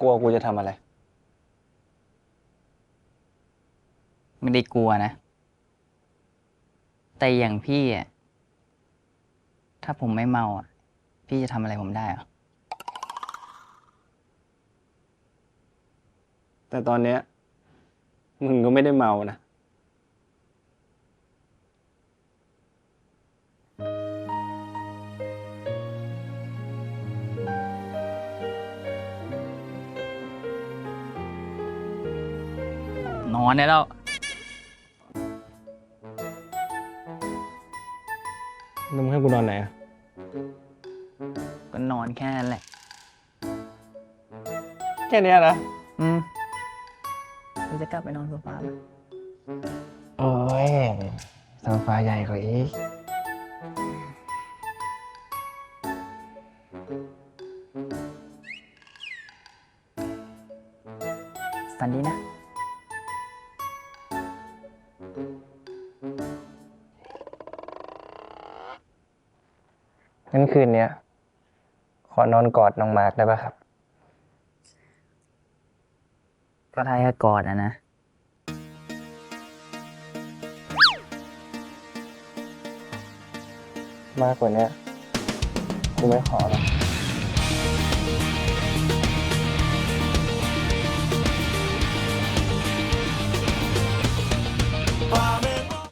กลัวกูจะทำอะไร ไม่ได้กลัวนะ แต่อย่างพี่อะถ้าผมไม่เมาอะพี่จะทำอะไรผมได้เหรอ แต่ตอนเนี้ยมึงก็ไม่ได้เมานะ นอนได้แล้วแล้วมึงให้กูนอนไหนอะก็นอนแค่นั้นแหละ แค่เนี้ยนะอืมพี่จะกลับไปนอนโซฟาไหมโอ้ยโซฟาใหญ่กว่าอีก ฝันดีนะ งั้นคืนเนี้ย ขอนอนกอดน้องมาร์กได้ปะครับ ก็ได้แค่กอดอะนะ มากกว่าเนี้ยกูไม่ขอหรอก